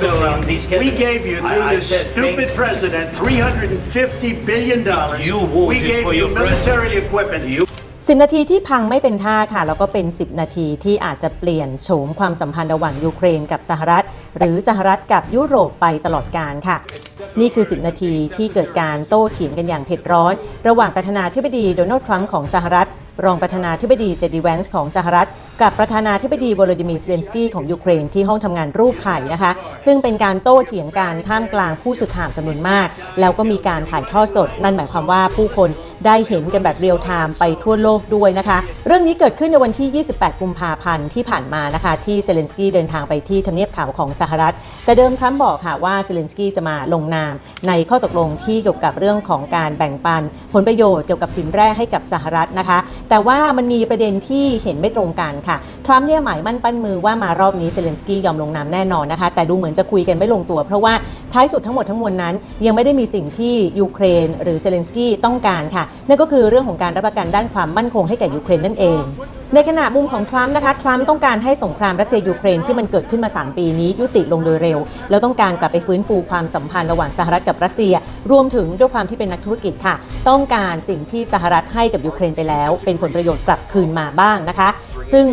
Volodymyr, around these we cabinets. gave you, I- through I this said, stupid thank- president, $350 billion. You voted We gave for you your president. military equipment. You 10 นาทีที่พังไม่เป็นท่าค่ะ แล้วก็เป็น 10 นาทีที่อาจจะเปลี่ยนโฉมความสัมพันธ์ระหว่างยูเครนกับสหรัฐ หรือสหรัฐกับยุโรปไปตลอดกาลค่ะ นี่คือ 10 นาทีที่เกิดการโต้เถียงกันอย่างเผ็ดร้อน ระหว่างประธานาธิบดีโดนัลด์ทรัมป์ของสหรัฐ รองประธานาธิบดีเจดีแวนส์ของสหรัฐกับประธานาธิบดีวโลดิมีร์เซเลนสกี้ของยูเครนที่ห้องทำงานรูปไข่นะคะ ซึ่งเป็นการโต้เถียงกันท่ามกลางผู้สื่อข่าวจำนวนมาก แล้วก็มีการถ่ายทอดสด นั่นหมายความว่าผู้คนได้เห็นกันแบบเรียลไทม์ไปทั่วโลกด้วยนะคะ เรื่องนี้เกิดขึ้นในวันที่ 28 กุมภาพันธ์ที่ผ่านมานะคะ ที่เซเลนสกี้เดินทางไปที่ทำเนียบขาวของสหรัฐ แต่เดิมทรัมป์บอกค่ะว่าเซเลนสกี้จะมาลงนาม ในข้อตกลงที่เกี่ยวกับเรื่องของการแบ่งปัน ผลประโยชน์เกี่ยวกับสินแร่ให้กับสหรัฐนะคะ แต่ว่ามันมีประเด็นที่เห็นไม่ตรงกันค่ะ ทรัมป์เนี่ยหมายมั่นปั้นมือว่ามารอบนี้เซเลนสกี้ยอมลงนามแน่นอนนะคะ แต่ดูเหมือนจะคุยกันไม่ลงตัว เพราะว่าท้ายสุดทั้งหมดทั้งมวลนั้น ยังไม่ได้มีสิ่งที่ยูเครน หรือเซเลนสกี้ต้องการค่ะ นั่นก็คือเรื่องของการรับประกันด้านความมั่นคงให้แก่ยูเครนนั่นเอง ในขณะมุมของทรัมป์นะคะ ทรัมป์ต้องการให้สงครามรัสเซียยูเครนที่มันเกิดขึ้นมา 3 ปีนี้ยุติลงโดยเร็ว แล้วต้องการกลับไปฟื้นฟูความสัมพันธ์ระหว่างสหรัฐกับรัสเซีย รวมถึงด้วยความที่เป็นนักธุรกิจค่ะ ต้องการสิ่งที่สหรัฐให้กับยูเครนไปแล้ว เป็นผลประโยชน์กลับคืนมาบ้างนะคะ ซึ่ง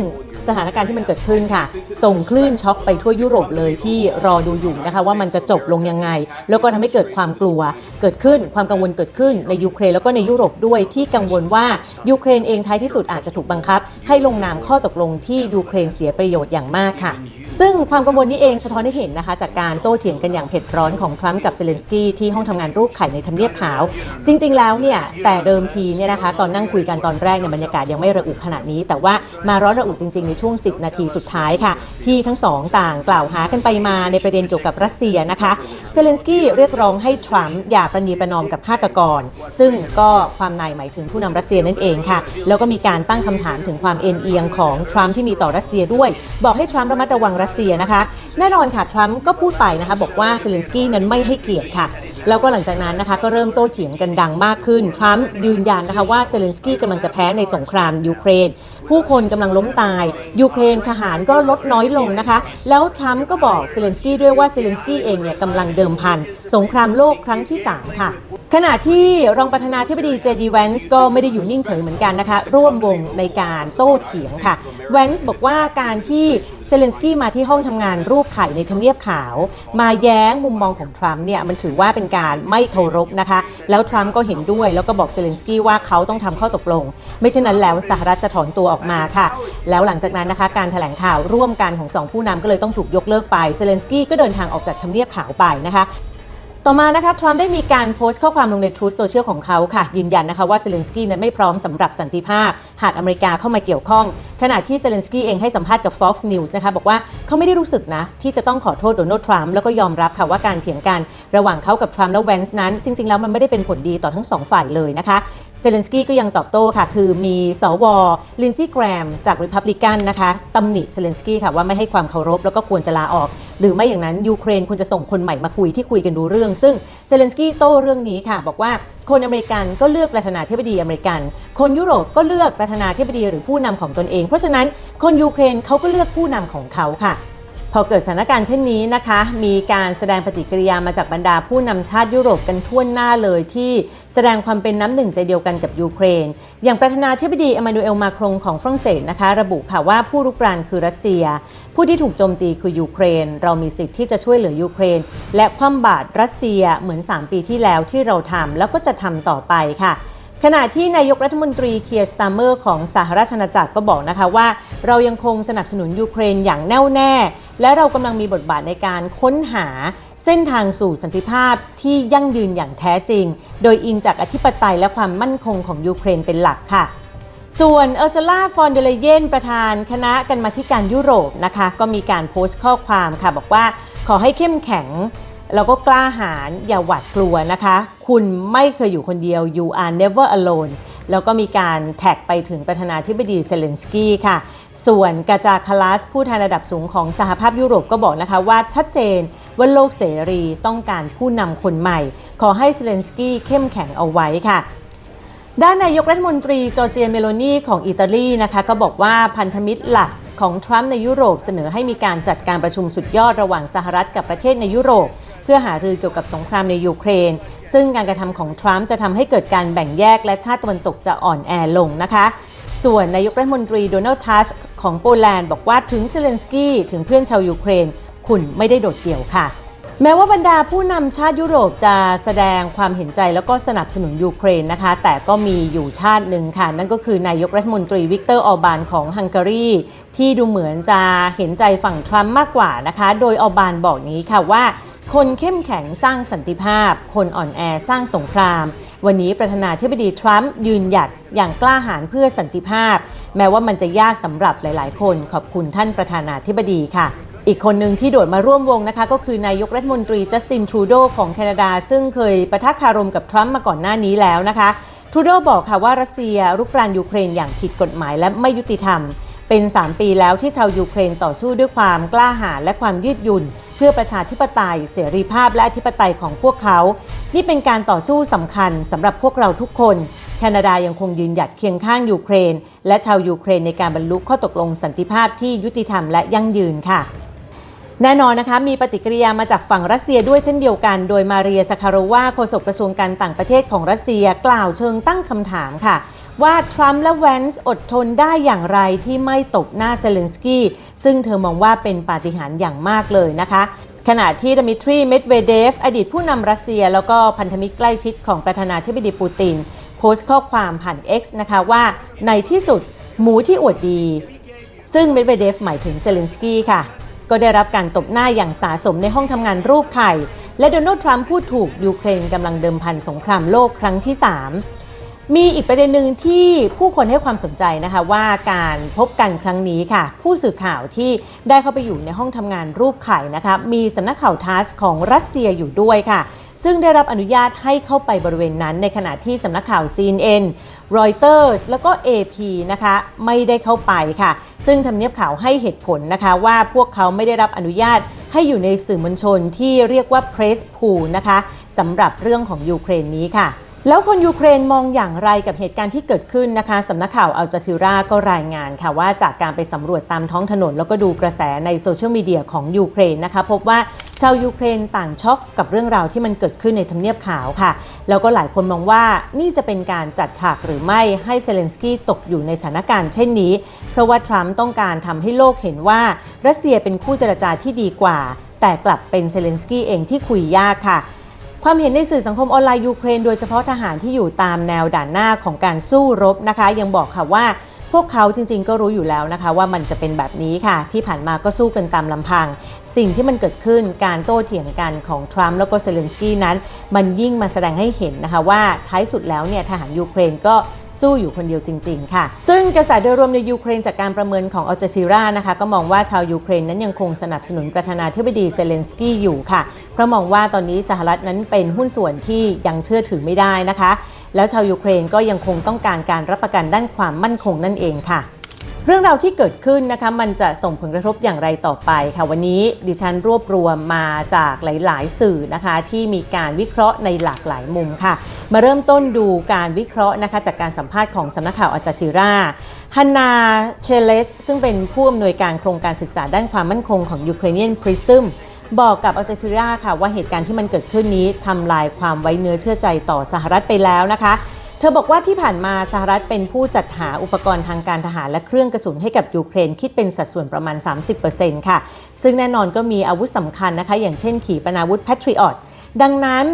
สถานการณ์ที่มันเกิดขึ้นค่ะ ส่งคลื่นช็อกไปทั่วยุโรปเลยที่รอดูอยู่นะคะว่ามันจะจบลงยังไง แล้วก็ทำให้เกิดความกลัว เกิดขึ้นความกังวลเกิดขึ้นในยูเครนแล้วก็ในยุโรปด้วยที่กังวลว่ายูเครนเองท้ายที่สุดอาจจะถูกบังคับ ให้ลงนามข้อตกลงที่ยูเครนเสียประโยชน์อย่างมากค่ะ ซึ่งความกังวลนี้เองสะท้อนให้เห็นนะคะ จากการโต้เถียงกันอย่างเผ็ดร้อนของทรัมป์กับเซเลนสกี้ที่ห้องทำงานรูปไข่ในทำเนียบขาว จริง ๆ แล้วเนี่ยแต่เดิมทีเนี่ยนะคะ ตอนนั่งคุยกันตอนแรกเนี่ยบรรยากาศยังไม่ระอุขนาดนี้ แต่ว่ามาร้อนระอุจริง ๆ ในช่วง 10 นาทีสุดท้ายค่ะ ที่ทั้งสองต่างกล่าวหากันไปมาในประเด็นเกี่ยวกับรัสเซียนะคะเซเลนสกี้เรียกร้องให้ทรัมป์อย่าประนีประนอมกับฆาตกร ซึ่งก็ความในหมายถึงผู้นำรัสเซียนั่นเองค่ะ แล้วก็มีการตั้งคำถามถึงความเอ็นเอียงของทรัมป์ที่มีต่อรัสเซียด้วย บอกให้ทรัมป์ระมัดระวังรัสเซียนะคะ แน่นอนค่ะทรัมป์ก็พูดไปนะคะ บอกว่าเซเลนสกี้นั้นไม่ให้เกียรติค่ะ แล้วก็หลังจากนั้นนะคะก็เริ่มโต้เถียงกันดังมากขึ้น ทรัมป์ยืนยันนะคะว่าเซเลนสกี้กำลังจะแพ้ในสงครามยูเครน ผู้คนกำลังล้มตาย ยูเครนทหารก็ลดน้อยลงนะคะ แล้วทรัมป์ก็บอกเซเลนสกี้ด้วยว่าเซเลนสกี้เองเนี่ยกำลังเดิมพันสงครามโลกครั้งที่ 3 ค่ะ ขณะที่รองประธานาธิบดีเจดีแวนส์ก็ไม่ได้อยู่นิ่งเฉยเหมือนกันนะคะ ร่วมวงในการโต้เถียงค่ะแวนส์บอกว่าการที่เซเลนสกี้มาที่ห้องทำงานรูปไข่ในทำเนียบขาว มาแย้งมุมมองของทรัมป์เนี่ยมันถือว่าเป็นการไม่เคารพนะคะ แล้วทรัมป์ก็เห็นด้วยแล้วก็บอกเซเลนสกี้ว่าเขาต้องทำข้อตกลง ไม่เช่นนั้นแล้วสหรัฐจะถอนตัวออกมาค่ะ แล้วหลังจากนั้นนะคะ การแถลงข่าวร่วมกันของสองผู้นำก็เลยต้องถูกยกเลิกไปเซเลนสกี้ก็เดินทางออกจากทำเนียบขาวไปนะคะ ต่อมานะคะทรัมป์ได้มีการโพสต์ข้อความลงใน Truth Social ของเขาค่ะ ยืนยันนะคะว่าเซเลนสกี้นั้นไม่พร้อมสำหรับสันติภาพ หากอเมริกาเข้ามาเกี่ยวข้อง ขณะที่เซเลนสกี้เองให้สัมภาษณ์กับ Fox News นะคะบอกว่าเขาไม่ได้รู้สึกนะ ที่จะต้องขอโทษโดนัลด์ทรัมป์แล้วก็ยอมรับค่ะว่าการเถียงกัน ระหว่างเขากับทรัมป์และแวนส์นั้น จริง ๆ แล้วมันไม่ได้เป็นผลดีต่อทั้งสองฝ่ายเลยนะคะ เซเลนสกี้ก็ยังตอบโต้ค่ะ คือมีสวลินซี่แกรมจากริพับลิกันนะคะตำหนิเซเลนสกี้ค่ะว่าไม่ให้ความเคารพแล้วก็ควรจะลาออก หรือไม่อย่างนั้นยูเครนควรจะส่งคนใหม่มาคุยที่คุยกันดูเรื่อง ซึ่งเซเลนสกี้โต้เรื่องนี้ค่ะ บอกว่าคนอเมริกันก็เลือกประธานาธิบดีอเมริกัน คนยุโรปก็เลือกประธานาธิบดีหรือผู้นำของตนเอง เพราะฉะนั้นคนยูเครนเขาก็เลือกผู้นำของเขาค่ะ พอเกิดสถานการณ์เช่นนี้นะคะ มีการแสดงปฏิกิริยามาจากบรรดาผู้นำชาติยุโรปกันทั่วหน้าเลยที่แสดงความเป็นน้ำหนึ่งใจเดียวกันกับยูเครน อย่างประธานาธิบดีเอมานูเอลมาครงของฝรั่งเศสนะคะ ระบุค่ะว่าผู้รุกรานคือรัสเซีย ผู้ที่ถูกโจมตีคือยูเครน เรามีสิทธิ์ที่จะช่วยเหลือยูเครน และคว่ำบาตรรัสเซียเหมือน 3 ปีที่แล้วที่เราทำแล้วก็จะทำต่อไปค่ะ ขณะที่นายกรัฐมนตรีเคียร์สตาร์เมอร์ของสหราชอาณาจักรก็บอกนะคะว่า เรายังคงสนับสนุนยูเครนอย่างแน่วแน่ และเรากำลังมีบทบาทในการค้นหาเส้นทางสู่สันติภาพที่ยั่งยืนอย่างแท้จริง โดยอิงจากอธิปไตยและความมั่นคงของยูเครนเป็นหลักค่ะส่วนเออร์ซล่าฟอนเดเลเยนประธานคณะกรรมาธิการยุโรปนะคะ ก็มีการโพสต์ข้อความค่ะ บอกว่าขอให้เข้มแข็ง แล้วก็กล้าหาญอย่าหวาดกลัวนะคะ คุณไม่เคยอยู่คนเดียว you are never alone แล้วก็มีการแท็กไปถึงประธานาธิบดีเซเลนสกี้ค่ะ ส่วนกาจาคาลัสผู้แทนระดับสูงของสหภาพยุโรปก็บอกนะคะว่าชัดเจนว่าโลกเสรีต้องการผู้นำคนใหม่ ขอให้เซเลนสกี้เข้มแข็งเอาไว้ค่ะด้านนายกรัฐมนตรีจอร์เจียเมโลนีของอิตาลีนะคะก็บอกว่าพันธมิตรหลักของทรัมป์ในยุโรปเสนอให้มีการจัดการประชุมสุดยอดระหว่างสหรัฐกับประเทศในยุโรป เพื่อหารือเกี่ยวกับสงครามในยูเครน ซึ่งการกระทำของทรัมป์จะทำให้เกิดการแบ่งแยกและชาติตะวันตกจะอ่อนแอลงนะคะส่วนนายกรัฐมนตรีโดนัลด์ทัสของโปแลนด์บอกว่าถึงเซเลนสกี้ถึงเพื่อนชาวยูเครน คุณไม่ได้โดดเดี่ยวค่ะ แม้ว่าบรรดาผู้นำชาติยุโรปจะแสดงความเห็นใจแล้วก็สนับสนุนยูเครนนะคะ แต่ก็มีอยู่ชาติหนึ่งค่ะ นั่นก็คือนายกรัฐมนตรีวิกเตอร์ออร์บานของฮังการี ที่ดูเหมือนจะเห็นใจฝั่งทรัมป์มากกว่านะคะ โดยออร์บานบอกนี้ค่ะว่า คนเข้มแข็งสร้างสันติภาพ คนอ่อนแอสร้างสงคราม วันนี้ประธานาธิบดีทรัมป์ยืนหยัดอย่างกล้าหาญเพื่อสันติภาพ แม้ว่ามันจะยากสำหรับหลาย ๆ คน ขอบคุณท่านประธานาธิบดีค่ะอีกคนหนึ่งที่โดดมาร่วมวงนะคะ ก็คือนายกรัฐมนตรีจัสตินทรูโดของแคนาดา ซึ่งเคยประทักคารมกับทรัมป์มาก่อนหน้านี้แล้วนะคะทรูโดบอกค่ะว่ารัสเซียรุกรานยูเครนอย่างผิดกฎหมายและไม่ยุติธรรม เป็น 3 ปีแล้วที่ชาวยูเครนต่อสู้ด้วยความกล้าหาญและความยืดหยุ่น เพื่อประชาธิปไตย เสรีภาพและอธิปไตยของพวกเขา นี่เป็นการต่อสู้สำคัญสำหรับพวกเราทุกคน แคนาดายังคงยืนหยัดเคียงข้างยูเครน และชาวยูเครนในการบรรลุข้อตกลงสันติภาพที่ยุติธรรมและยั่งยืนค่ะแน่นอนนะคะมีปฏิกิริยามาจากฝั่งรัสเซียด้วยเช่นเดียวกัน โดยมาเรียสคารวาโฆษกกระทรวงการต่างประเทศของรัสเซียกล่าวเชิงตั้งคำถามค่ะ ว่าทรัมป์และแวนส์อดทนได้อย่างไรที่ไม่ตบหน้าเซเลนสกี้ซึ่งเธอมองว่าเป็นปาฏิหาริย์อย่างมากเลยนะคะขณะที่ดมิทรี เมดเวเดฟ อดีตผู้นำรัสเซีย แล้วก็พันธมิตรใกล้ชิดของประธานาธิบดีปูติน โพสต์ข้อความผ่าน X นะคะว่าในที่สุดหมูที่อวดดี ซึ่งเมดเวเดฟหมายถึงเซเลนสกี้ค่ะ ก็ได้รับการตบหน้าอย่างสาสมในห้องทำงานรูปไข่ และโดนัลด์ทรัมป์พูดถูกยูเครนกำลังเดิมพันสงครามโลกครั้งที่ 3 มีอีกประเด็นหนึ่งที่ผู้คนให้ความสนใจนะคะว่าการพบกันครั้งนี้ค่ะ ผู้สื่อข่าวที่ได้เข้าไปอยู่ในห้องทำงานรูปไข่นะคะมีสำนักข่าวทัสของรัสเซียอยู่ด้วยค่ะ ซึ่งได้รับอนุญาตให้เข้าไปบริเวณนั้น ในขณะที่สำนักข่าว CNN Reuters แล้วก็ AP นะคะไม่ได้เข้าไปค่ะ ซึ่งทำเนียบข่าวให้เหตุผลนะคะว่าพวกเขาไม่ได้รับอนุญาตให้อยู่ในสื่อมวลชนที่เรียกว่า Press Pool นะคะสำหรับเรื่องของยูเครนนี้ค่ะ แล้วคนยูเครนมองอย่างไรกับเหตุการณ์ที่เกิดขึ้นนะคะสำนักข่าวอัลจาซิราก็รายงานค่ะว่าจากการไปสำรวจตามท้องถนน แล้วก็ดูกระแสในโซเชียลมีเดียของยูเครนนะคะพบว่าชาวยูเครนต่างช็อกกับเรื่องราวที่มันเกิดขึ้นในทำเนียบขาวค่ะ แล้วก็หลายคนมองว่านี่จะเป็นการจัดฉากหรือไม่ให้เซเลนสกี้ตกอยู่ในสถานการณ์เช่นนี้ เพราะว่าทรัมป์ต้องการทำให้โลกเห็นว่ารัสเซียเป็นคู่เจรจาที่ดีกว่า แต่กลับเป็นเซเลนสกี้เองที่คุยยากค่ะ ความเห็นในสื่อสังคมออนไลน์ยูเครนโดยเฉพาะทหารที่อยู่ตามแนวด่านหน้าของการสู้รบนะคะ ยังบอกค่ะว่าพวกเขาจริงๆ ก็รู้อยู่แล้วนะคะ ว่ามันจะเป็นแบบนี้ค่ะ ที่ผ่านมาก็สู้กันตามลำพัง สิ่งที่มันเกิดขึ้นการโต้เถียงกันของทรัมป์แล้วก็เซเลนสกี้นั้น มันยิ่งมาแสดงให้เห็นนะคะว่าท้ายสุดแล้วเนี่ยทหารยูเครนก็ สู้อยู่คนเดียวจริง ๆ ค่ะ ซึ่งกระแสโดยรวมในยูเครนจากการประเมินของอัลจซีรานะคะ ก็มองว่าชาวยูเครนนั้นยังคงสนับสนุนประธานาธิบดีเซเลนสกี้อยู่ค่ะ เพราะมองว่าตอนนี้สหรัฐนั้นเป็นหุ้นส่วนที่ยังเชื่อถือไม่ได้นะคะ แล้วชาวยูเครนก็ยังคงต้องการการรับประกันด้านความมั่นคงนั่นเองค่ะ เรื่องราวที่เกิดขึ้นนะคะมันจะส่งผลกระทบอย่างไรต่อไปค่ะวันนี้ดิฉันรวบรวมมาจากหลาย ๆ สื่อนะคะที่มีการวิเคราะห์ในหลากหลายมุมค่ะ มาเริ่มต้นดูการวิเคราะห์นะคะจากการสัมภาษณ์ของสำนักข่าวอาจาซิราฮันนาเชเลส ซึ่งเป็นผู้อำนวยการโครงการศึกษาด้านความมั่นคงของ Ukrainian Prism บอกกับอัจาซิราค่ะว่าเหตุการณ์ที่มันเกิดขึ้นนี้ทำลายความไว้เนื้อเชื่อใจต่อสหรัฐไปแล้วนะคะ เธอบอกว่าที่ผ่านมาสหรัฐเป็นผู้จัดหาอุปกรณ์ทางการทหารและเครื่องกระสุนให้กับยูเครนคิดเป็นสัดส่วนประมาณ 30%ค่ะ ซึ่งแน่นอนก็มีอาวุธสำคัญนะคะ อย่างเช่นขีปนาวุธแพทริออตดังนั้น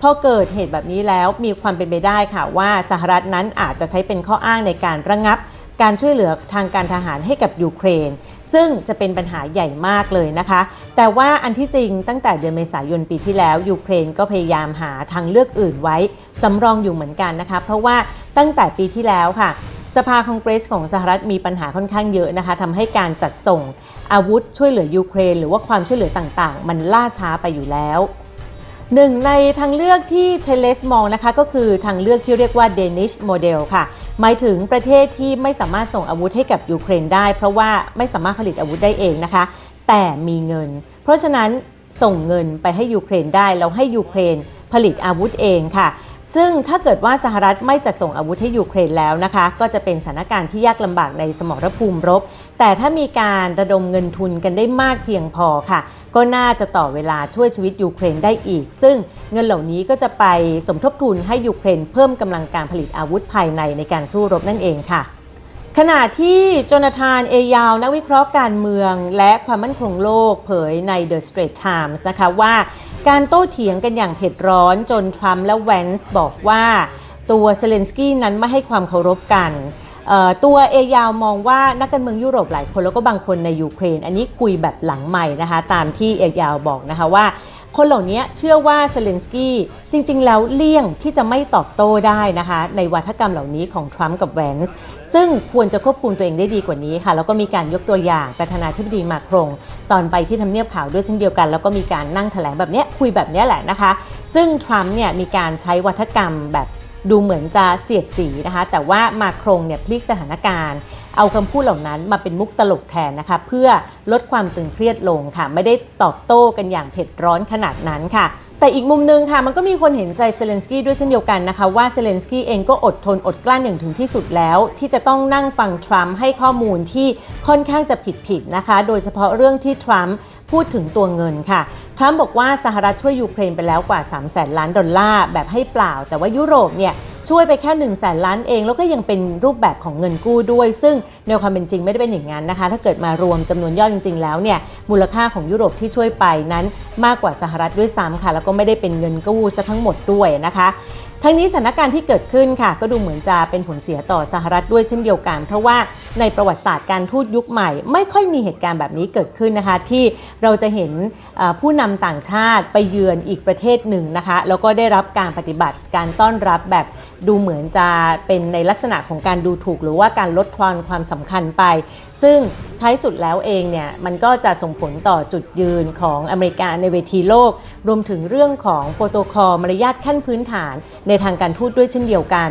พอเกิดเหตุแบบนี้แล้วมีความเป็นไปได้ค่ะว่าสหรัฐนั้นอาจจะใช้เป็นข้ออ้างในการระงับ การช่วยเหลือทางการทหารให้กับยูเครน ซึ่งจะเป็นปัญหาใหญ่มากเลยนะคะ แต่ว่าอันที่จริงตั้งแต่เดือนเมษายนปีที่แล้วยูเครนก็พยายามหาทางเลือกอื่นไว้สำรองอยู่เหมือนกันนะคะ เพราะว่าตั้งแต่ปีที่แล้วค่ะสภาคองเกรสของสหรัฐมีปัญหาค่อนข้างเยอะนะคะทำให้การจัดส่งอาวุธช่วยเหลือยูเครน หรือว่าความช่วยเหลือต่างๆ มันล่าช้าไปอยู่แล้ว หนึ่งในทางเลือกที่เชเลสมองนะคะ ก็คือทางเลือกที่เรียกว่า Danish Model ค่ะ หมายถึงประเทศที่ไม่สามารถส่งอาวุธให้กับยูเครนได้ เพราะว่าไม่สามารถผลิตอาวุธได้เองนะคะ แต่มีเงิน เพราะฉะนั้นส่งเงินไปให้ยูเครนได้แล้วให้ยูเครนผลิตอาวุธเองค่ะ ซึ่งถ้าเกิดว่าสหรัฐไม่จัดส่งอาวุธให้ยูเครนแล้วนะคะ ก็จะเป็นสถานการณ์ที่ยากลำบากในสมรภูมิรบ แต่ถ้ามีการระดมเงินทุนกันได้มากเพียงพอค่ะ ก็น่าจะต่อเวลาช่วยชีวิตยูเครนได้อีก ซึ่งเงินเหล่านี้ก็จะไปสมทบทุนให้ยูเครนเพิ่มกำลังการผลิตอาวุธภายในในการสู้รบนั่นเองค่ะขณะที่โจนาธานเอยาว นักวิเคราะห์การเมืองและความมั่นคงโลกเผยใน The Straits Times นะคะว่า การโต้เถียงกันอย่างเผ็ดร้อนจนทรัมป์และแวนส์บอกว่าตัวเซเลนสกี้นั้นไม่ให้ความเคารพกัน ตัวเอยาวมองว่านักการเมืองยุโรปหลายคนแล้วก็บางคนในยูเครน อันนี้คุยแบบหลังใหม่นะคะ ตามที่เอยาวบอกนะคะว่า คนเหล่านี้เชื่อว่าเซเลนสกี้จริง ๆ แล้วเลี่ยงที่จะไม่ตอบโต้ได้นะคะ ในวัฒกรรมเหล่านี้ของทรัมป์กับแวนส์ซึ่งควรจะควบคุมตัวเองได้ดีกว่านี้ค่ะ แล้วก็มีการยกตัวอย่างประธานาธิบดีมาครง ตอนไปที่ทำเนียบขาวด้วยเช่นเดียวกัน แล้วก็มีการนั่งแถลงแบบนี้คุยแบบนี้แหละนะคะ ซึ่งทรัมป์เนี่ยมีการใช้วัฒกรรมแบบดูเหมือนจะเสียดสีนะคะ แต่ว่ามาครงเนี่ยพลิกสถานการณ์ เอาคำพูดเหล่านั้นมาเป็นมุกตลกแทนนะคะ เพื่อลดความตึงเครียดลงค่ะ ไม่ได้ตอบโต้กันอย่างเผ็ดร้อนขนาดนั้นค่ะแต่อีกมุมหนึงค่ะ มันก็มีคนเห็นใจเซเลนสกี้ด้วยเช่นเดียวกันนะคะ ว่าเซเลนสกี้เองก็อดทนอดกลั้นอย่างถึงที่สุดแล้ว ที่จะต้องนั่งฟังทรัมป์ให้ข้อมูลที่ค่อนข้างจะผิดๆนะคะ โดยเฉพาะเรื่องที่ทรัมป์ พูดถึงตัวเงินค่ะ ทรัมป์บอกว่าสหรัฐช่วยยูเครนไปแล้วกว่า 3 0 0แสนล้านดอลลาร์แบบให้เปล่า แต่ว่ายุโรปเนี่ยช่วยไปแค่1นึ่งแสนล้านเอง แล้วก็ยังเป็นรูปแบบของเงินกู้ด้วย ซึ่งในความเป็นจริงไม่ได้เป็นอย่างนั้นนะคะ ถ้าเกิดมารวมจำนวนยอดจริง ๆ แล้วเนี่ยมูลค่าของยุโรปที่ช่วยไปนั้นมากกว่าสหรัฐด้วยซ้ำค่ะ แล้วก็ไม่ได้เป็นเงินกู้ซะทั้งหมดด้วยนะคะ ทั้งนี้สถานการณ์ที่เกิดขึ้นค่ะ ก็ดูเหมือนจะเป็นผลเสียต่อสหรัฐด้วยเช่นเดียวกัน เพราะว่าในประวัติศาสตร์การทูตยุคใหม่ ไม่ค่อยมีเหตุการณ์แบบนี้เกิดขึ้นนะคะ ที่เราจะเห็นผู้นำต่างชาติไปเยือนอีกประเทศหนึ่งนะคะแล้วก็ได้รับการปฏิบัติการต้อนรับแบบดูเหมือนจะเป็นในลักษณะของการดูถูก หรือว่าการลดทอนความสำคัญไป ซึ่งท้ายสุดแล้วเองเนี่ยมันก็จะส่งผลต่อจุดยืนของอเมริกาในเวทีโลก รวมถึงเรื่องของโปรโตคอลมารยาทขั้นพื้นฐานในทางการทูตด้วยเช่นเดียวกัน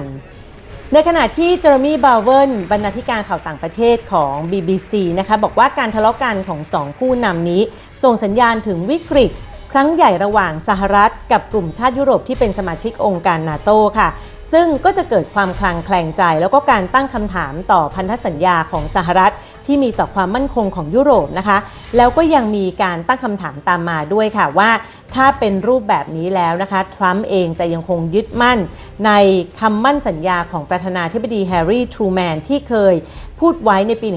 ในขณะที่เจอร์มี่บาวเวิลบรรณาธิการข่าวต่างประเทศของ BBC นะคะบอกว่าการทะเลาะกันของสองผู้นำนี้ ส่งสัญญาณถึงวิกฤตครั้งใหญ่ระหว่างสหรัฐกับกลุ่มชาติยุโรปที่เป็นสมาชิกองค์การนาโตค่ะ ซึ่งก็จะเกิดความคลางแคลงใจ แล้วก็การตั้งคำถามต่อพันธสัญญาของสหรัฐ ที่มีต่อความมั่นคงของยุโรปนะคะ แล้วก็ยังมีการตั้งคำถามตามมาด้วยค่ะว่า ถ้าเป็นรูปแบบนี้แล้วนะคะทรัมป์เองจะยังคงยึดมั่น ในคำมั่นสัญญาของประธานาธิบดีแฮร์รี่ทรูแมนที่เคยพูดไว้ในปี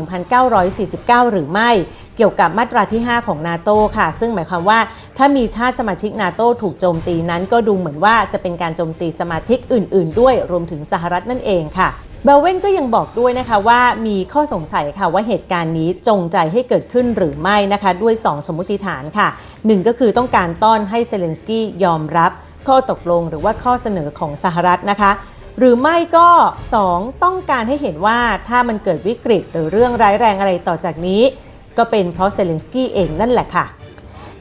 1949 หรือไม่ เกี่ยวกับมาตราที่ 5 ของนาโตค่ะ ซึ่งหมายความว่าถ้ามีชาติสมาชิกนาโตถูกโจมตีนั้นก็ดูเหมือนว่าจะเป็นการโจมตีสมาชิกอื่น ๆด้วยรวมถึงสหรัฐนั่นเองค่ะเบลเวนก็ยังบอกด้วยนะคะว่ามีข้อสงสัยค่ะว่าเหตุการณ์นี้จงใจให้เกิดขึ้นหรือไม่นะคะด้วย 2 สมมติฐานค่ะ 1 ก็คือต้องการต้อนให้เซเลนสกี้ยอมรับ ข้อตกลงหรือว่าข้อเสนอของสหรัฐนะคะ หรือไม่ก็ 2 ต้องการให้เห็นว่าถ้ามันเกิดวิกฤตหรือเรื่องร้ายแรงอะไรต่อจากนี้ ก็เป็นเพราะเซเลนสกี้เองนั่นแหละค่ะ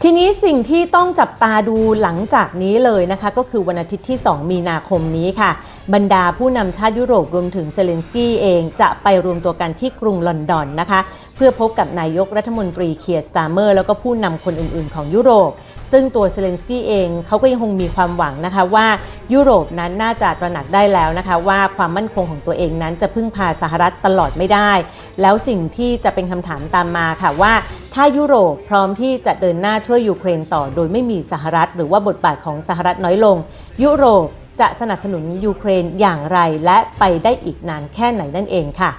ทีนี้สิ่งที่ต้องจับตาดูหลังจากนี้เลยนะคะก็คือวันอาทิตย์ที่ 2 มีนาคมนี้ค่ะ บรรดาผู้นำชาติยุโรปรวมถึงเซเลนสกี้เองจะไปรวมตัวกันที่กรุงลอนดอนนะคะ เพื่อพบกับนายกรัฐมนตรีเคียร์สตาร์เมอร์แล้วก็ผู้นำคนอื่นๆ ของยุโรป ซึ่งตัวเซเลนสกี้เองเขาก็ยังคงมีความหวังนะคะว่ายุโรปนั้นน่าจะตระหนักได้แล้วนะคะว่าความมั่นคงของตัวเองนั้นจะพึ่งพาสหรัฐตลอดไม่ได้ แล้วสิ่งที่จะเป็นคำถามตามมาค่ะว่า ถ้ายุโรปพร้อมที่จะเดินหน้าช่วยยูเครนต่อ โดยไม่มีสหรัฐ หรือว่าบทบาทของสหรัฐน้อยลง ยุโรปจะสนับสนุนยูเครนอย่างไรและไปได้อีกนานแค่ไหนนั่นเองค่ะ